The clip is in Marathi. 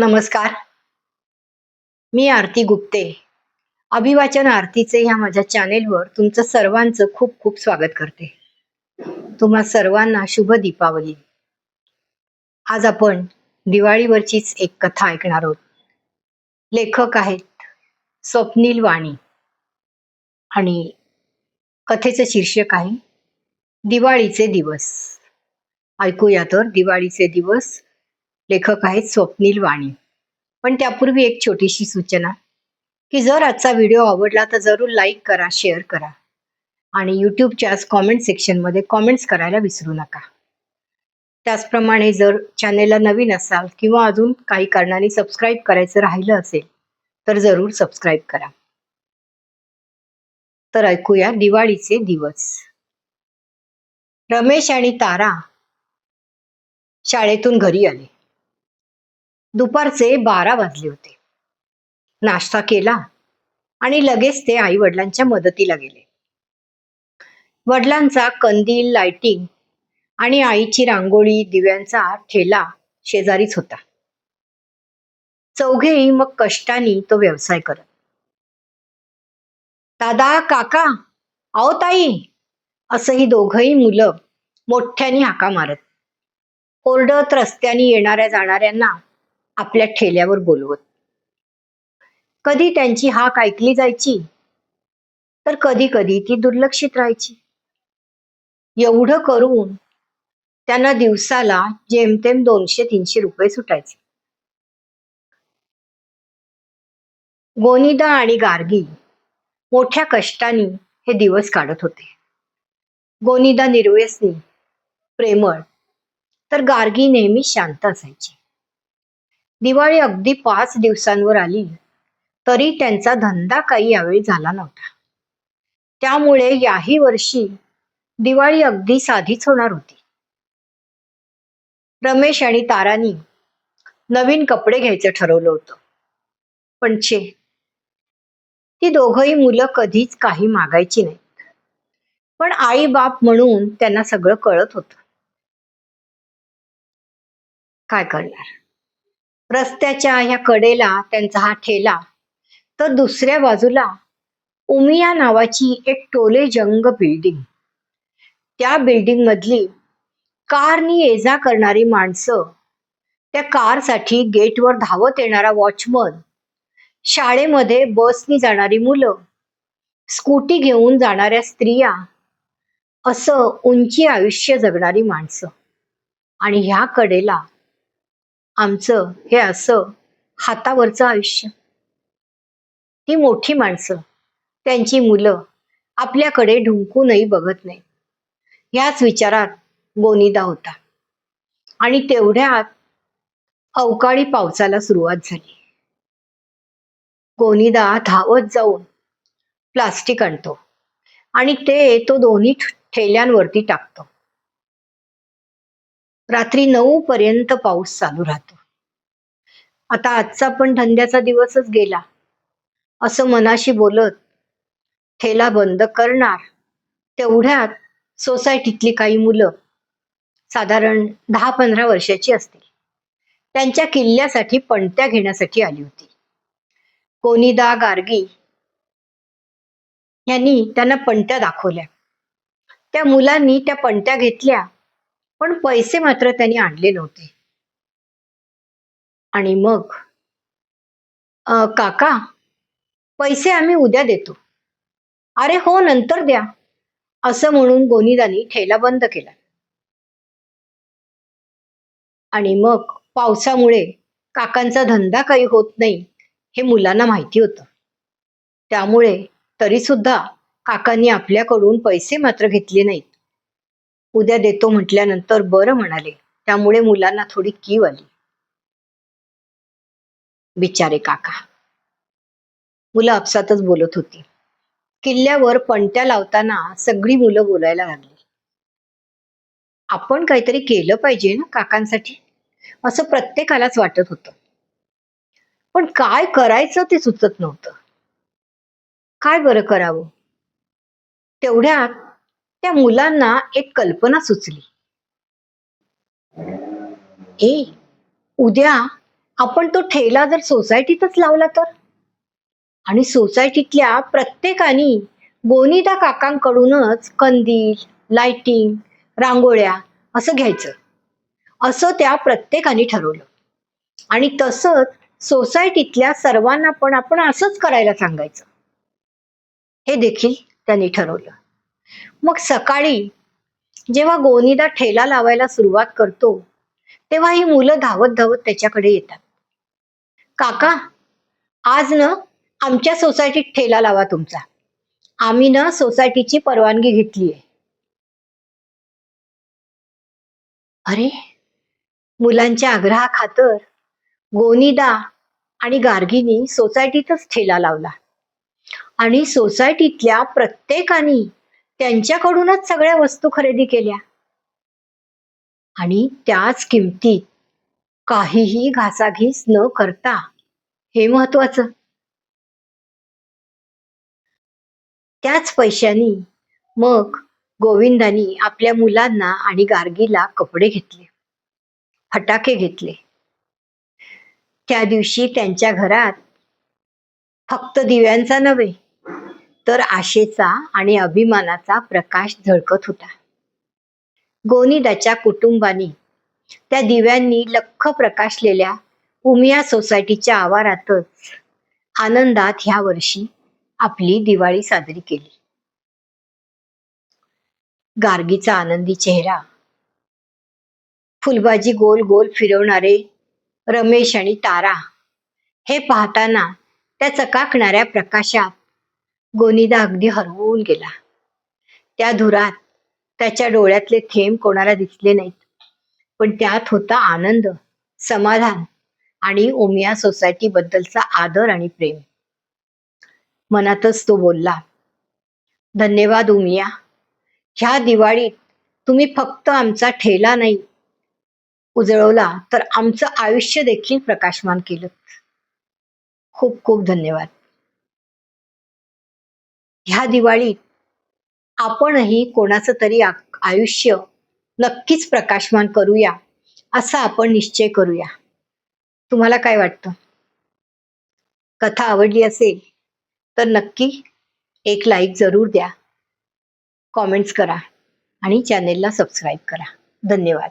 नमस्कार. मी आरती गुप्ते. अभिवाचन आरतीचे ह्या माझ्या चॅनेलवर तुमचं सर्वांचं खूप खूप स्वागत करते. तुम्हा सर्वांना शुभ दीपावली. आज आपण दिवाळीवरचीच एक कथा ऐकणार आहोत. लेखक आहेत स्वप्नील वाणी आणि कथेचं शीर्षक आहे दिवाळीचे दिवस. ऐकूया तर दिवाळीचे दिवस. लेखक आहेत स्वप्नील वाणी. पण त्यापूर्वी एक छोटीशी सूचना की जर आजचा व्हिडिओ आवडला तर जरूर लाईक करा शेअर करा. आणि यूट्यूबच्याच कॉमेंट सेक्शनमध्ये कॉमेंट्स करायला विसरू नका. त्याचप्रमाणे जर चॅनेलला नवीन असाल किंवा अजून काही कारणाने सबस्क्राईब करायचं राहिलं असेल तर जरूर सबस्क्राईब करा. तर ऐकूया दिवाळीचे दिवस. रमेश आणि तारा शाळेतून घरी आले. दुपारचे बारा वाजले होते. नाश्ता केला आणि लगेच ते आई वडिलांच्या मदतीला गेले. वडिलांचा कंदील लाइटिंग आणि आईची रांगोळी दिव्यांचा ठेला शेजारीच होता. चौघेही मग कष्टानी तो व्यवसाय करत. दादा काका आओ ताई असं ही दोघही मुलं मोठ्याने हाका मारत. ओरडत रस्त्यानी येणाऱ्या जाणाऱ्यांना आपल्या ठेल्यावर बोलवत. कधी त्यांची हाक ऐकली जायची? तर कधी कधी ती दुर्लक्षित राहायची. एवढं करून त्यांना दिवसाला जेमतेम दोनशे तीनशे रुपये सुटायचे. गोनिदा आणि गार्गी मोठ्या कष्टाने हे दिवस काढत होते. गोनिदा निर्व्यसनी प्रेमळ तर गार्गी नेहमी शांत असायची. दिवाळी अगदी पाच दिवसांवर आली. तरी त्यांचा धंदा काही यावेळी झाला नव्हता. त्यामुळे याही वर्षी दिवाळी अगदी साधीच होणार होती. रमेश आणि तारानी नवीन कपडे घ्यायचं ठरवलं होतं. पण छे ती दोघही मुलं कधीच काही मागायची नाहीत. पण आई बाप म्हणून त्यांना सगळं कळत होतं. काय करणार? रस्त्याच्या ह्या कडेला त्यांचा हा ठेला. तर दुसऱ्या बाजूला उमिया नावाची एक टोले जंग बिल्डिंग त्या बिल्डिंग मधली कारनी ये जा करणारी माणसं त्या कारसाठी गेटवर धावत येणारा वॉचमन शाळेमध्ये बसनी जाणारी मुलं स्कूटी घेऊन जाणाऱ्या स्त्रिया असं उंची आयुष्य जगणारी माणसं. आणि ह्या कडेला आमचं हे असं हातावरचं आयुष्य. ही मोठी माणसं त्यांची मुलं आपल्याकडे ढुंकूनही बघत नाही याच विचारात गोनिदा होता. आणि तेवढ्यात अवकाळी पावसाला सुरुवात झाली. गोनिदा धावत जाऊन प्लास्टिक आणतो आणि ते तो दोन्ही ठेल्यांवरती टाकतो. रात्री नऊ पर्यंत पाऊस चालू राहतो. आता आजचा पण धंद्याचा दिवसच गेला. असं मनाशी बोलत ठेला बंद करणार. तेवढ्यात सोसायटीतली काही मुलं साधारण दहा पंधरा वर्षाची असतील त्यांच्या किल्ल्यासाठी पणत्या घेण्यासाठी आली होती. कोनिदा गार्गी यांनी त्यांना पणत्या दाखवल्या. त्या मुलांनी त्या पणत्या घेतल्या. पण पैसे मात्र त्यांनी आणले नव्हते. आणि मग काका पैसे आम्ही उद्या देतो. अरे हो नंतर द्या असं म्हणून गोनिदानी ठेला बंद केला. आणि मग पावसामुळे काकांचा धंदा काही होत नाही हे मुलांना माहिती होतं. त्यामुळे तरी सुद्धा काकांनी आपल्याकडून पैसे मात्र घेतले नाहीत. उद्या देतो म्हटल्यानंतर बरं म्हणाले. त्यामुळे मुलांना थोडी कीव आली. बिचारे काका. मुलं आपसातच बोलत होती. किल्ल्यावर पणत्या लावताना सगळी मुलं बोलायला लागली. आपण काहीतरी केलं पाहिजे ना काकांसाठी? असं प्रत्येकालाच वाटत होतं. पण काय करायचं ते सुचत नव्हतं. काय बरं करावं? तेवढ्यात त्या मुलांना एक कल्पना सुचली. ए उद्या आपण तो ठेला जर सोसायटीतच लावला तर? आणि सोसायटीतल्या प्रत्येकाने गोनीदा काकांकडूनच कंदील लाइटिंग रांगोळ्या असं घ्यायचं. असं त्या प्रत्येकाने ठरवलं. आणि तसंच सोसायटीतल्या सर्वांना पण आपण असंच करायला सांगायचं. हे देखील त्यांनी ठरवलं. मग सकाळी जेव्हा गोनीदा ठेला लावायला सुरुवात करतो तेव्हा ही मुलं धावत धावत त्याच्याकडे येतात. काका आज न आमच्या सोसायटीत ठेला लावा तुमचा. आम्ही ना सोसायटीची परवानगी घेतलीये. अरे मुलांच्या आग्रहाखातर गोनीदा आणि गार्गीनी सोसायटीतच ठेला लावला. आणि सोसायटीतल्या प्रत्येकाने त्यांच्याकडूनच सगळ्या वस्तू खरेदी केल्या. आणि त्याच किमतीत काहीही घासाघीस न करता हे महत्वाचं त्याच पैशांनी मग गोविंदानी आपल्या मुलांना आणि गार्गीला कपडे घेतले. फटाके घेतले. त्या दिवशी त्यांच्या घरात फक्त दिव्यांचा नव्हे तर आशेचा आणि अभिमानाचा प्रकाश झळकत होता. गोनीदाच्या कुटुंबानी त्या दिव्यांनी लख्ख प्रकाशलेल्या उमिया सोसायटीच्या आवारातच आनंदात ह्या वर्षी आपली दिवाळी साजरी केली. गार्गीचा आनंदी चेहरा. फुलबाजी गोल गोल फिरवणारे रमेश आणि तारा हे पाहताना त्या चकाकणाऱ्या प्रकाशात गोनीदा अगदी हरवून गेला. त्या धुरात त्याच्या डोळ्यातले थेंब कोणाला दिसले नाहीत. पण त्यात होता आनंद समाधान आणि ओमिया सोसायटी बद्दलचा आदर आणि प्रेम. मनातच तो बोलला धन्यवाद उमिया. ह्या दिवाळीत तुम्ही फक्त आमचा ठेला नाही उजळवला तर आमचं आयुष्य देखील प्रकाशमान केलं. खूप खूप धन्यवाद. ह्या दिवाळीत आपणही कोणाचं तरी आयुष्य नक्कीच प्रकाशमान करूया असा आपण निश्चय करूया. तुम्हाला काय वाटतं? कथा आवडली असेल तर नक्की एक लाईक जरूर द्या. कॉमेंट्स करा आणि चॅनेलला सबस्क्राईब करा. धन्यवाद.